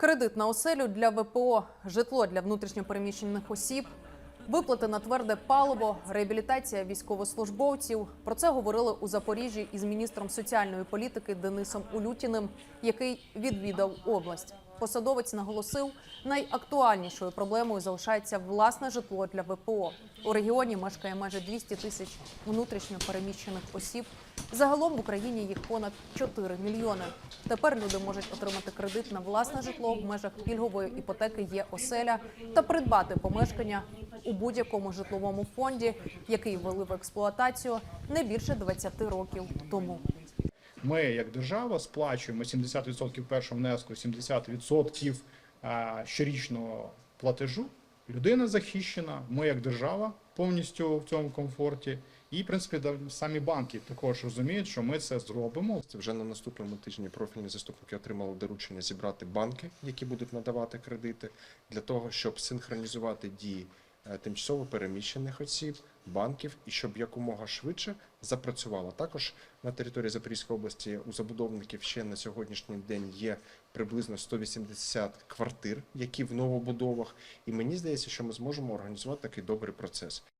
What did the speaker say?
Кредит на оселю для ВПО, житло для внутрішньопереміщених осіб, виплати на тверде паливо, реабілітація військовослужбовців. Про це говорили у Запоріжжі із міністром соціальної політики Денисом Улютіним, який відвідав область. Посадовець наголосив, найактуальнішою проблемою залишається власне житло для ВПО. У регіоні мешкає майже 200 тисяч внутрішньо переміщених осіб. Загалом в Україні їх понад 4 мільйони. Тепер люди можуть отримати кредит на власне житло в межах пільгової іпотеки є оселя та придбати помешкання у будь-якому житловому фонді, який ввели в експлуатацію не більше 20 років тому. Ми, як держава, сплачуємо 70% першого внеску, 70% щорічного платежу. Людина захищена. Ми, як держава, повністю в цьому комфорті. І, в принципі, самі банки також розуміють, що ми це зробимо. Вже на наступному тижні профільні заступники отримали доручення зібрати банки, які будуть надавати кредити, для того, щоб синхронізувати дії е, тимчасово переміщених осіб, банків і щоб якомога швидше запрацювало. Також на території Запорізької області у забудовників ще на сьогоднішній день є приблизно 180 квартир, які в новобудовах. І мені здається, що ми зможемо організувати такий добрий процес.